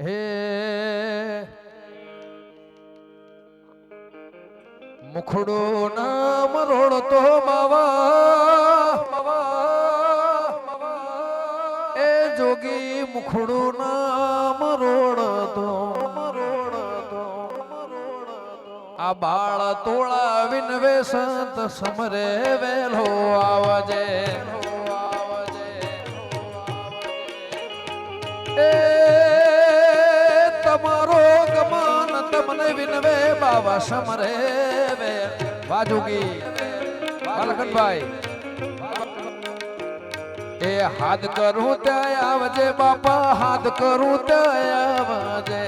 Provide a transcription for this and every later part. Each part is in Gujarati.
હે. મુખડો નામ રોડતો બાવા એ જોગી મુખડો નામ રોડતો આ બાળ તોળા વિનવે સંત સમરે વેલો આવજે. એ બાબા સમરે વે. વાજુગી, બાલકનભાઈ. એ હાથ કરું ત્યાં આવજે, બાપા, હાથ કરું ત્યાં આવજે.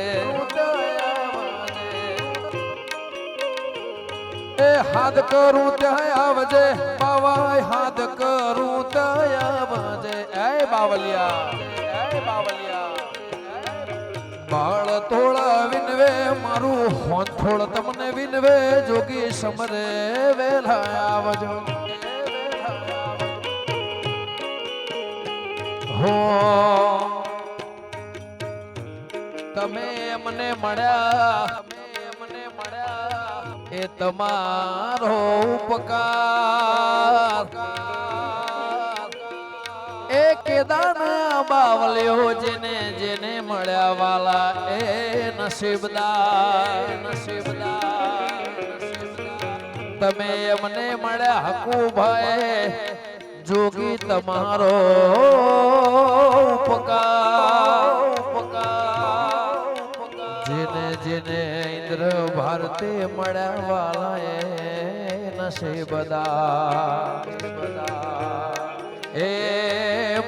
એ હાથ કરું ત્યાં આવજે બાવાય હાથ કરું ત્યાં આવજે. એ બાવલિયા એ બાવલિયા. બાળ તોળા વિનવે, મારું હોન થોડ તમને વિનવે જોગી સમરે વેલા આવજો. હો, તમે મને મળ્યા. એ તમારો ઉપકાર. એ કેદારના બાવલ્યો જેને જેને મળ્યા વાલા, એ નસીબદાર નસીબદાર. તમે મને મળ્યા હકુભાઈ જોગી તમારો ઉપકાર જેને જેને ઇન્દ્ર ભારતે મળ્યા વાલા એ નસીબદાર એ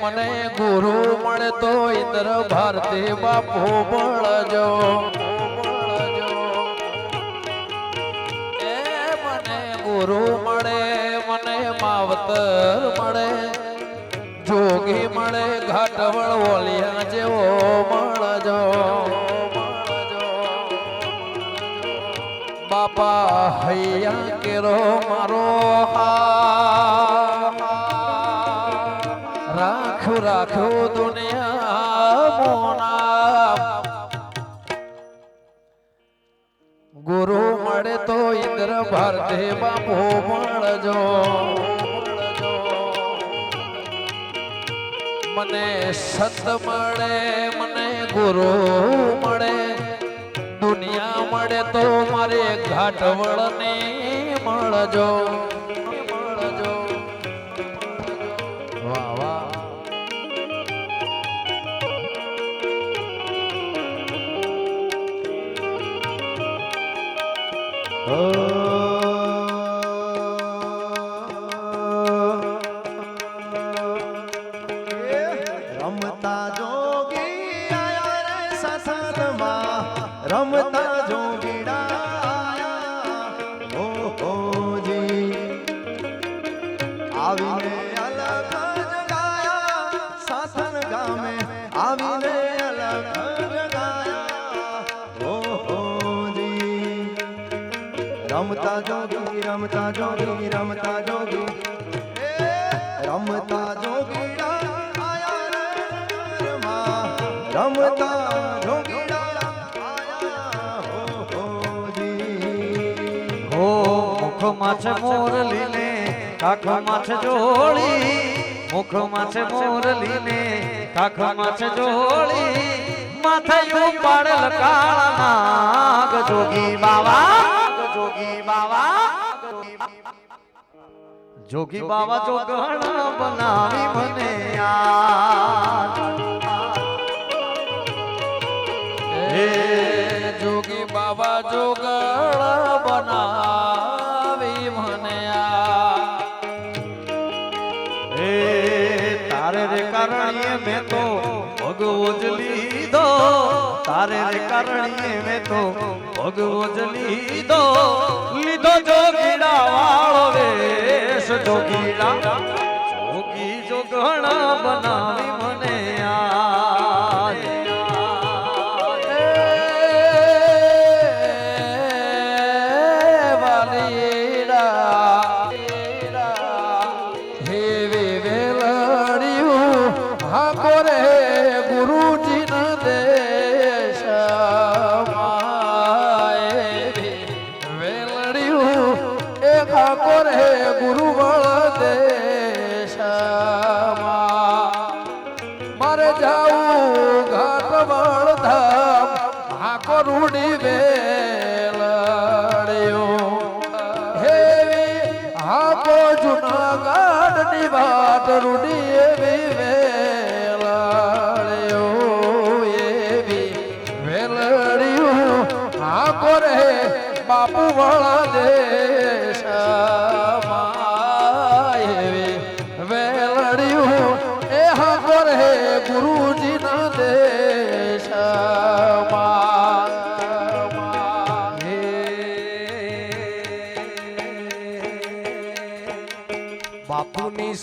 મને ગુરુ મળે તો ઇન્દ્ર ભારતી બાપુ મળજો. ગુરુ મળે, મને માવતર મળે. જોગી મળે, ઘાટવળ ઓલિયા જેવો મળજો. બાપા હૈયા કેરો મારો હા રાખું રાખું દુનિયા ભારતે બાપુ મળજો મને સંત મળે, મને ગુરુ મળે. દુનિયા મળે તો મારે ઘાટવળ ને મળજો મળજો. આવીને અલખ જગાયા સાસન ગામે આવીને અલખ જગાયા ઓ હોજી રમતા જોગી રમતા જોગી રમતા જોગી. રમતા ઘરમાં. રમતા જોગી આયા હો હોજી. હો, મુખમાં છે મોરલી કાખમાં છે જોળી મુખમાં છે મોરલી ને કાખમાં છે જોડી માથે પાડ કાળા નાગ જોગી બાવા જોગી બાવા જોગી બાવા જોગણ બનાવી મને યાર જોગી બાબા જોગળ બનાવી કારણીએ મેં તો ભગવો જ લીધો. તારે રે કારણીએ મેં તો ભગવો જ લીધો. લીધો જોગીડા વાળો વેશ જોગીડા જોગી જોગણા બનાવી જુનાગઢની રૂડી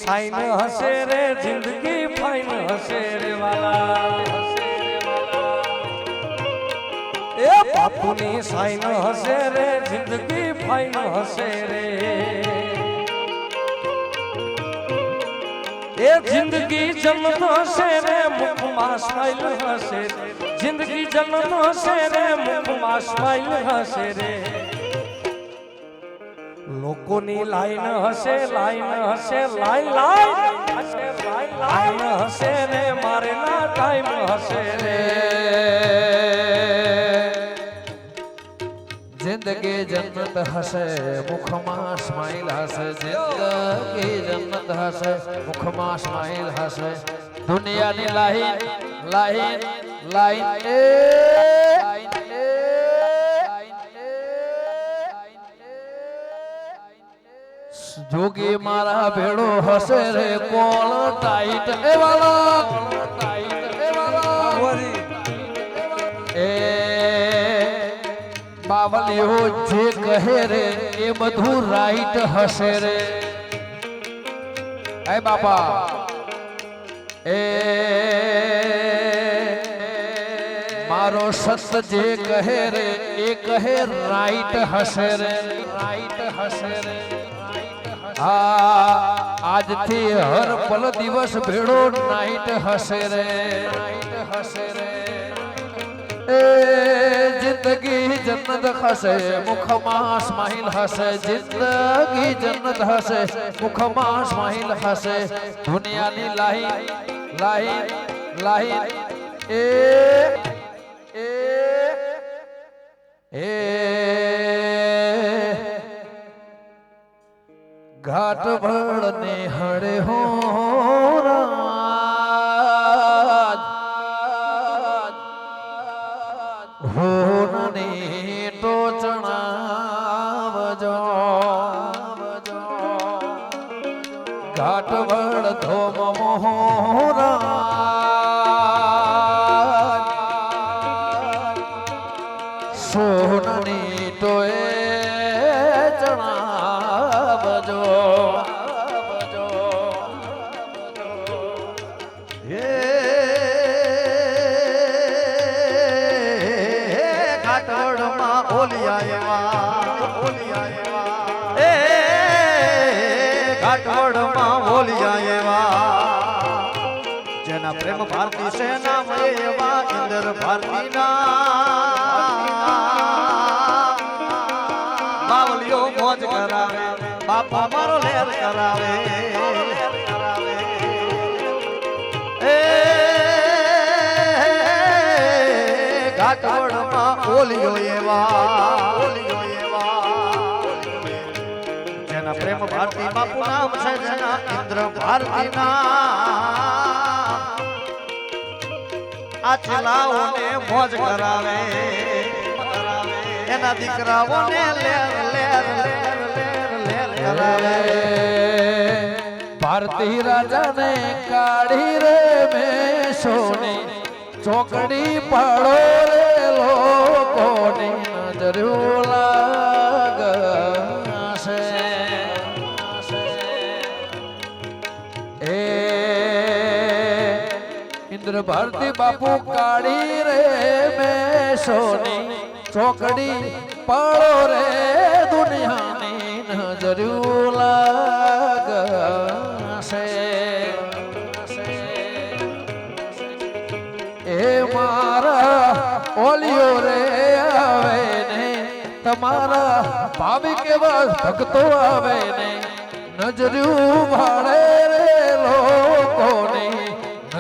સાઈન હશે રે, જિંદગી ફાઈન હશે રે વાલા. એ બાપુની સાઈન હશે રે, જિંદગી ફાઈન હશે રે. એ જિંદગી જન્નત હશે રે, મુખમાં સ્માઈલ હશે જિંદગી જન્નત હશે રે, મુખમાં સ્માઈલ હશે રે. લોકોની લાઈન હશે લાઈન હશે લાઈન લાઈન હશે લાઈન લાઈન હશે ને મારે ના ટાઈમ હશે રે જિંદગી જન્નત હશે મુખમાં સ્માઈલ હશે જિંદગી જન્નત હશે મુખમાં સ્માઈલ હશે. દુનિયાની લાઈન લાઈન લાઈન એ જોગી મારા ભેળો હશે રે કોણ ટાઈટ એ વાલા એ બાવલીઓ જે કહે રે એ બધું રાઈટ હશે રે. એ બાપા. એ મારો સત જે કહે રે એ કહે રાઈટ હશે રે. રાઈટ હશે રે. હા, આજથી હર પલ દિવસ ભેળો નાઈટ હશે રે. નાઈટ હશે રે એ જિંદગી જન્નત હશે, મુખમાં સ્માઈલ હશે, જિંદગી જન્નત હશે, મુખમાં સ્માઈલ હશે. દુનિયાની લાહી લાહી લાહી એ એ એ ઘાટ ભળને હળે હો રાજ ભારતી સેના એવા ઇન્દર ભારતી ના બાવલીઓ મોજ કરાવે, બાપા મારો લેર કરાવે. ઘાટવડમાં ઓલિયો એવા. ઓલિયો જેના પ્રેમ ભારતી બાપુ નામ છે ઇન્દ્ર ભારતી નામ આ ચલાઓને મોજ કરાવે. એના દીકરાઓને લેર લેર લેર લેર લેર કરાવે. ભારતી રાજાને કાઢી રે મે સોની ચોકડી પાડો રે લોકોની, નજરો ઇન્દ્ર ભારતી બાપુ કાઢી રે મેં સોની ચોકડી પાડો રે દુનિયાની નજરો લાગશે એ મારા ઓલિયો રે આવે ને તમારા ભાવિ કેવા ભક્તો આવે ને નજર્યું ભાડે રે લોકોની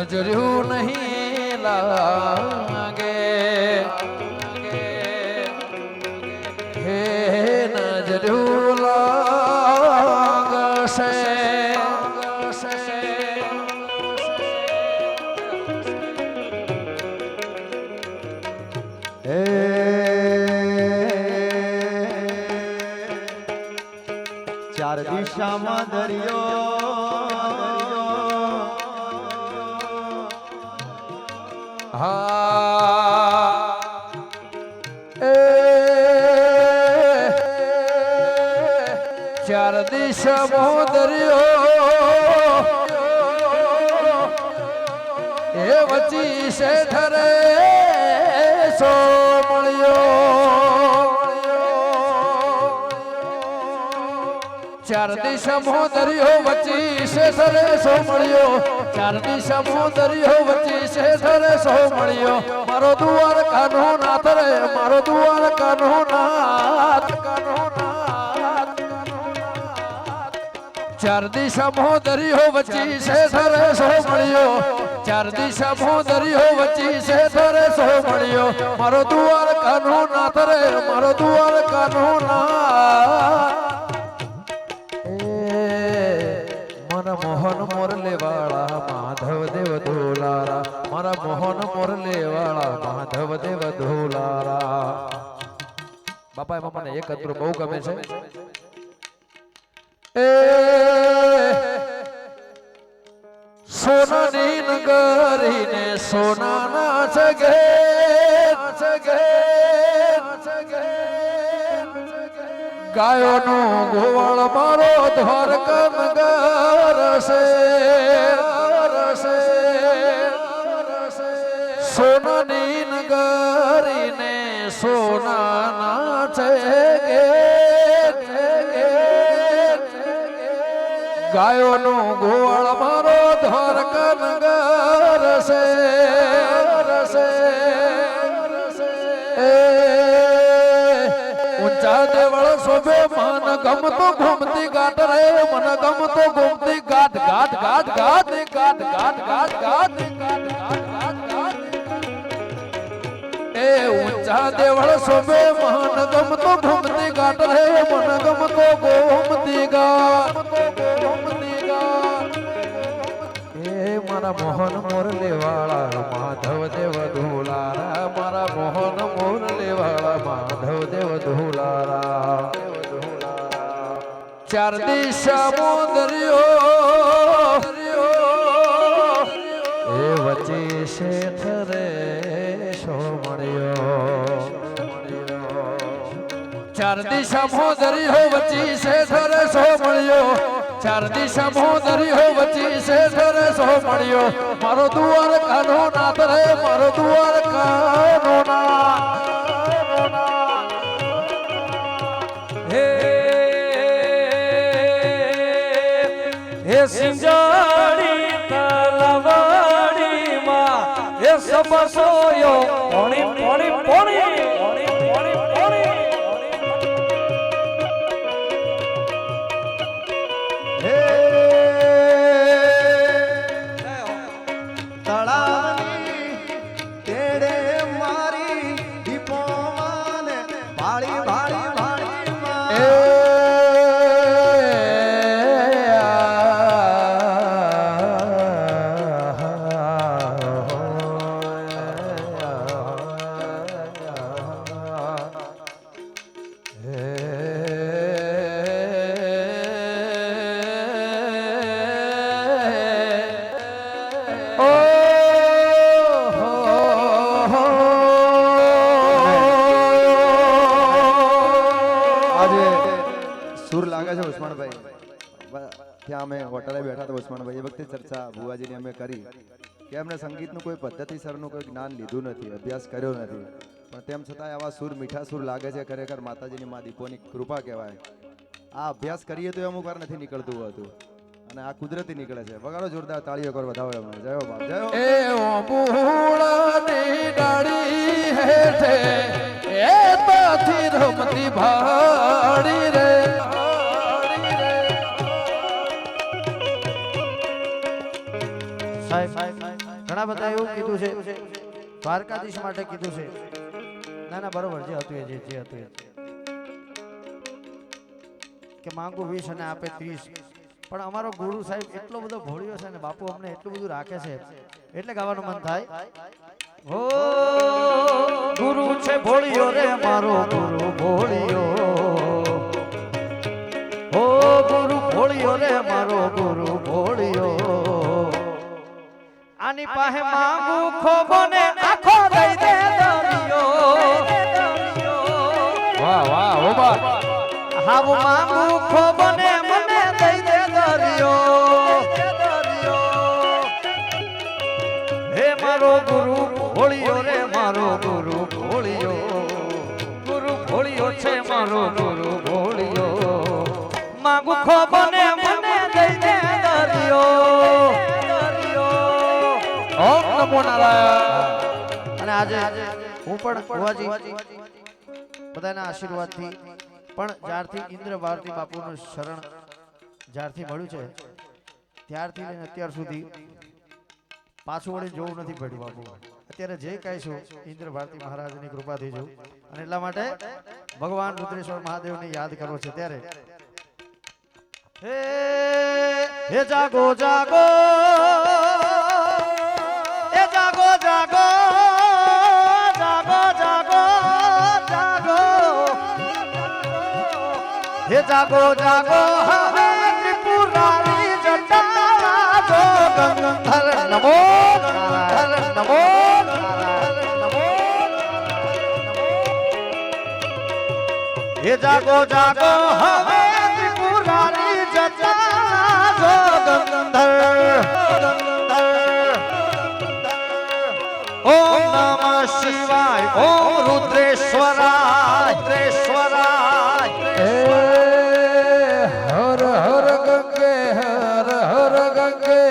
નજર્યું નહીં લાગે. હા. એ. ચાર દિશા દરિયો એ વચી શેઠરે સો મળ્યો. ચાર દિશામો દરિયો વચી શેષરે સો મળ્યો? ચાર દિશામો દરિયો વચી શેષરે સો મળ્યો? મારો દુવાર કાનો નાથ રે મારો દુવાર કાનો નાથ ચાર દિશામો દરિયો વચી શેષરે સો મળ્યો? ચાર દિશામો દરિયો વચી શેષરે સો મળ્યો? મારો દુવાર કાનો નાથ રે મારો દુવાર કાનો નાથ. મોહન મોરલે વાળા માધવ દેવ ધોલારા મારા મોહન મોરલે વાળા માધવ દેવ ધોલારા બાપા એમાં મને એક બહુ ગમે છે. એ સોનાની નગરીને સોનાના જગે જગે. ગાયોનો ગોવાળ મારો દ્વારક ગરસે સોનાની નગરીને સોનાના છે ગાયોનો ગોવાળ મારો દ્વારક નગર શોભે મન ગમતો ઘૂમતી ગાટ રે મન ગમતો ઘૂમતી ગાટ ગાટ ગાટ ગાટ ગાટ ગાટ ગાટ ગાટ ઊંચા દેવળ શોભે મન ગમતો ઘૂમતી ગાટ રે મન ગમતો ઘૂમતી ગાટ મારા મોહન મોરલે વાળા, માધવ દેવ ધુલારા. મારા મોહન મોરલે વાળા, માધવ દેવ ધુલારા. ચાર દિશા મોદરિયો એ વચ્ચે શેઠ રે શો મળ્યો ચાર દિશા મોદરી હો વચી છે ઠરે સો મળ્યો ચાર દિશા મોદરી હો વચી છે ઠરે સો મળ્યો મારો દુવાર કાનો નાથ રે, મારો દુવાર કાનો હે હે સિંજાડી તલવાડીમાં હે સબસોયો પોણી કોઈ પદ્ધતિસરનું કોઈ જ્ઞાન લીધું નથી, અભ્યાસ કર્યો નથી. પણ તેમ છતાં આવા સુર મીઠા સુર લાગે છે ખરેખર માતાજીની મા દીપોની કૃપા કહેવાય. આ અભ્યાસ કરીએ તો અમુક વાર નથી નીકળતું હતું. અને આ કુદરતી નીકળે છે. વગાડો જોરદાર તાળીઓ કર વધાવો એમને. જય બાપ, જય એ એ રમતી ભાડી રે. ઘણા બધા એવું કીધું છે. દ્વારકાધીશ માટે કીધું છે. ના ના, બરોબર, જે હતું એ, જે હતું કે માંગુ વીસ અને આપે ત્રીસ. પણ અમારો ગુરુ સાહેબ એટલો બધો ભોળ્યો છે ને બાપુ અમને એટલું બધું રાખે છે. એટલે ગાવાનું મન થાય. હો, ગુરુ છે ભોળ્યો રે મારો ગુરુ, ભોળ્યો. હો, ગુરુ ભોળ્યો રે મારો ગુરુ, ભોળિયો. આની પાસે માંગુ ખોબો ને આખો દઈ દે દરિયો. વાહ વાહ હો બા હાવ માંગુ ખોબો ને મને દઈ દે દરિયો. હે મારો ગુરુ ભોળિયો રે મારો ગુરુ ભોળિયો. ગુરુ ભોળિયો છે મારો ગુરુ ભોળિયો. માંગુ ખોબો અને આજે હું પણ ભુવાજી બધાના આશીર્વાદથી, પણ જ્યારથી ઇન્દ્ર ભારતી બાપુનું શરણ જ્યારથી મળ્યું છે, ત્યારથી લઈને અત્યાર સુધી પાછું વળી જોવું નથી પડ્યું બાપુ. અત્યારે જે કાંઈ છું, ઇન્દ્ર ભારતી મહારાજની કૃપાથી છું. અને એટલા માટે ભગવાન રુદ્રેશ્વર મહાદેવને યાદ કરવો છે ત્યારે. હે જાગો જાગો. જાગો જાગો જાગો જાગો. હે જાગો જાગો, હવે ત્રિપુરારી જટા જો ગંગંધર નમો ગંગંધર નમો, હે જાગો જાગો, હવે ત્રિપુરારી જટા જો ગંગધર શિવાય ઓમ રુદ્રેશ્વરાય રુદ્રેશ્વરાય એ હર હર ગંગે હર હર ગંગે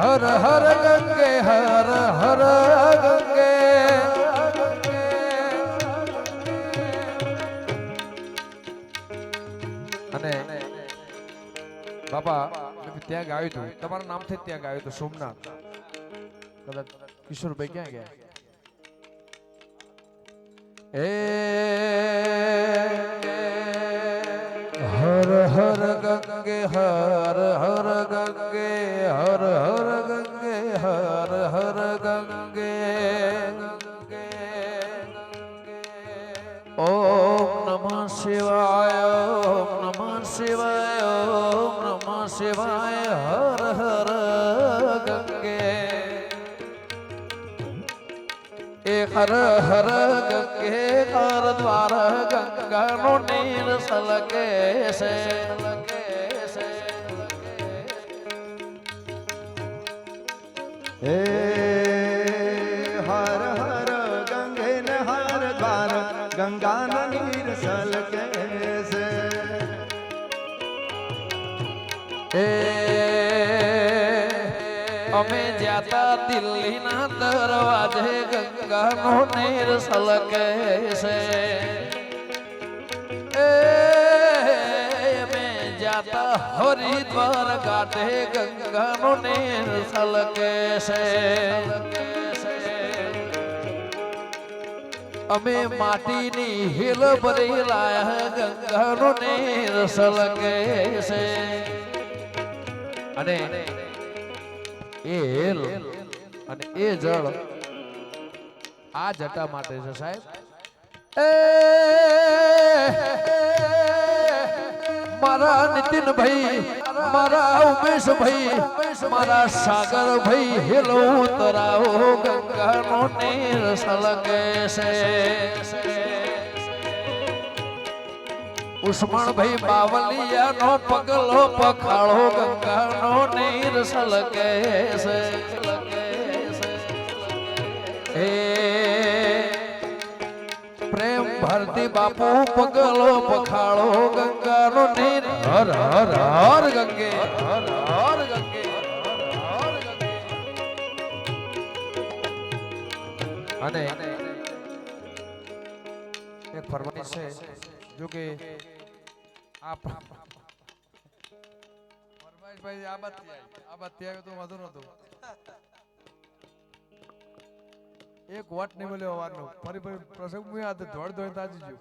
હર હર ગંગે હર હર ગંગે અને બાપા મેં ત્યાં ગાયું હતું? તમારા નામથી જ ત્યાં ગાયું હતું સોમનાથ. કદાચ કિશોરભાઈ ક્યાં ગયા? એ હર હર ગંગે હર હર ગંગે હર હર ગંગે હર હર ગંગે ઓમ નમઃ શિવાય ઓમ નમઃ શિવાય ઓમ નમઃ શિવાય હર હર ગંગે હર હર ગંગે કર દ્વાર ગંગાનો નીર સલકે છે હે હર હર ગંગે ને હર દ્વાર ગંગા નીર સલકે છે એ અમે જાતા દિલ્હીના દરવાજે ગંગાનો નીર સલકે છે. અમે જાતા હરિદ્વાર કાઢે ગંગાનો નીર સલકે છે. અમે માટીની હિલ ભરી લાયા ગંગાનો નીર સલકે છે. અને એ હેલ. અને એ જળ આ જટા માટે છે સાહેબ. મારા નીતિનભાઈ, મારા ઉમેશભાઈ, મારા સાગર ભાઈ, હેલો તરાવો ગંગાનો નીર સલગે છે. ઉસ્માનભાઈ બાવલિયાનો પગલો પખાળો ગંગાનો નીર સલગે છે એ પ્રેમ ભારતી બાપુ પગલો પખાળો ગંગાનો નીર. હર હર હર ગંગે. હર હર ગંગે અને એક ફરમાઈશ છે જો કે આ ફરમાઈશ આ બાદ આવી. આ બાદ આવ્યો તો વાંધો નતો એક વોટ નહીં મળ્યો વારનો ફરી ફરી પ્રસંગ મુએ આ દોડ દોડ તાજી ગયો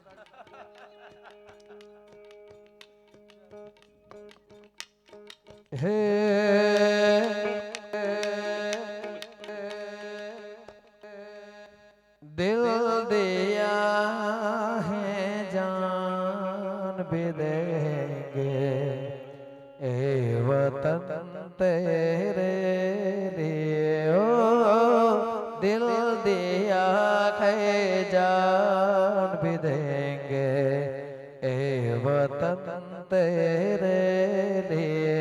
હે जान भी देंगे ए वतन तेरे लिए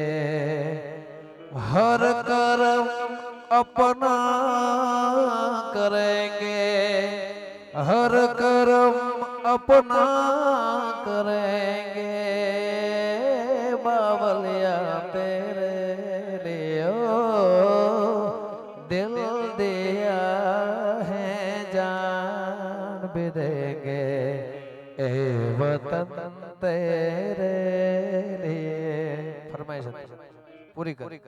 हर कर्म अपना करेंगे हर कर्म अपना करेंगे तेरे लिए फरमाइश पूरी कर